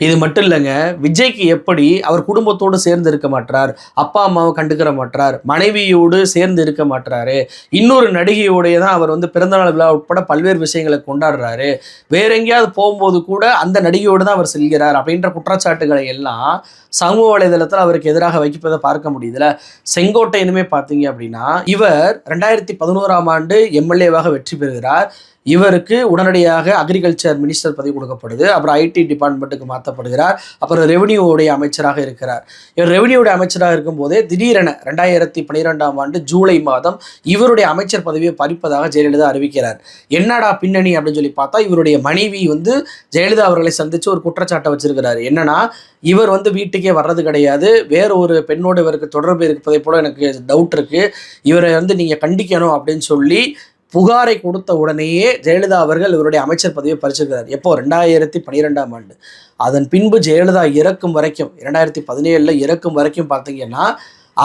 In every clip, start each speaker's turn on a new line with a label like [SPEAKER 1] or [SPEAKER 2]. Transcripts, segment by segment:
[SPEAKER 1] இது மட்டும் இல்லைங்க விஜய்க்கு எப்படி அவர் குடும்பத்தோடு சேர்ந்து இருக்க மாட்டார் அப்பா அம்மாவை கண்டுக்கிற மாட்டார் மனைவியோடு சேர்ந்து இருக்க மாட்டாரு இன்னொரு நடிகையோடைய தான் அவர் வந்து பிறந்தநாள் விழா உட்பட பல்வேறு விஷயங்களை கொண்டாடுறாரு வேற எங்கேயாவது போகும்போது கூட அந்த நடிகையோடு தான் அவர் செல்கிறார் அப்படின்ற குற்றச்சாட்டுகளை எல்லாம் சமூக வலைதளத்தில் அவருக்கு எதிராக வைக்கப்பதை பார்க்க முடியுதுல. செங்கோட்டையனுமே பார்த்தீங்க அப்படின்னா இவர் ரெண்டாயிரத்தி பதினோராம் ஆண்டு எம்எல்ஏவாக வெற்றி பெறுகிறார். இவருக்கு உடனடியாக அக்ரிகல்ச்சர் மினிஸ்டர் பதவி கொடுக்கப்படுது. அப்புறம் ஐடி டிபார்ட்மெண்ட்டுக்கு நடத்தப்படுகிறார். அப்புறம் ரெவன்யூவுடைய அமைச்சராக இருக்கிறார். இவர் ரெவன்யூடைய அமைச்சராக இருக்கும்போதே திடீரென ரெண்டாயிரத்தி பன்னிரெண்டாம் ஆண்டு ஜூலை மாதம் இவருடைய அமைச்சர் பதவியை பறிப்பதாக ஜெயலலிதா அறிவிக்கிறார். என்னடா பின்னணி அப்படின்னு சொல்லி பார்த்தா இவருடைய மனைவி வந்து ஜெயலலிதா அவர்களை சந்தித்து ஒரு குற்றச்சாட்டை வச்சிருக்கிறார். என்னன்னா இவர் வந்து வீட்டுக்கே வர்றது கிடையாது. வேற ஒரு பெண்ணோடு இவருக்கு தொடர்பு இருப்பதை போல எனக்கு டவுட் இருக்கு. இவரை வந்து நீங்க கண்டிக்கணும் அப்படின்னு சொல்லி புகாரை கொடுத்த உடனேயே ஜெயலலிதா அவர்கள் இவருடைய அமைச்சர் பதவியை பறிச்சிருக்கிறார். எப்போ? ரெண்டாயிரத்தி பன்னிரெண்டாம் ஆண்டு. அதன் பின்பு ஜெயலலிதா இறக்கும் வரைக்கும் இரண்டாயிரத்தி பதினேழில் இறக்கும் வரைக்கும் பார்த்தீங்கன்னா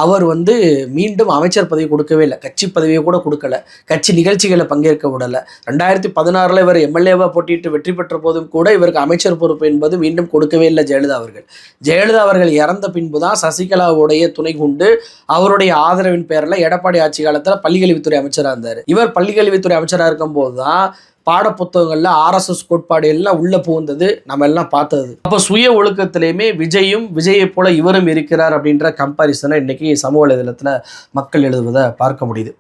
[SPEAKER 1] அவர் வந்து மீண்டும் அமைச்சர் பதவி கொடுக்கவே இல்லை. கட்சி பதவியை கூட கொடுக்கல. கட்சி நிகழ்ச்சிகளை பங்கேற்க விடலை. ரெண்டாயிரத்தி பதினாறில் இவர் எம்எல்ஏவாக போட்டியிட்டு வெற்றி பெற்ற போதும் கூட இவருக்கு அமைச்சர் பொறுப்பு என்பது மீண்டும் கொடுக்கவே இல்லை ஜெயலலிதா அவர்கள். ஜெயலலிதா அவர்கள் இறந்த பின்பு தான் சசிகலாவுடைய துணை கொண்டு அவருடைய ஆதரவின் பேரில் எடப்பாடி ஆட்சி காலத்தில் பள்ளிக்கல்வித்துறை அமைச்சராக இருந்தார். இவர் பள்ளிக்கல்வித்துறை அமைச்சராக இருக்கும்போது தான் பாடப்புத்தகங்களில் ஆர்எஸ்எஸ் கோட்பாடு எல்லாம் உள்ளே புகுந்தது. நம்ம எல்லாம் பார்த்தது. அப்போ சுய ஒழுக்கத்திலையுமே விஜயும் விஜயை போல இவரும் இருக்கிறார் அப்படின்ற கம்பாரிசனை இன்றைக்கி சமூக வலைதளத்தில் மக்கள் எழுதுவதை பார்க்க முடியுது.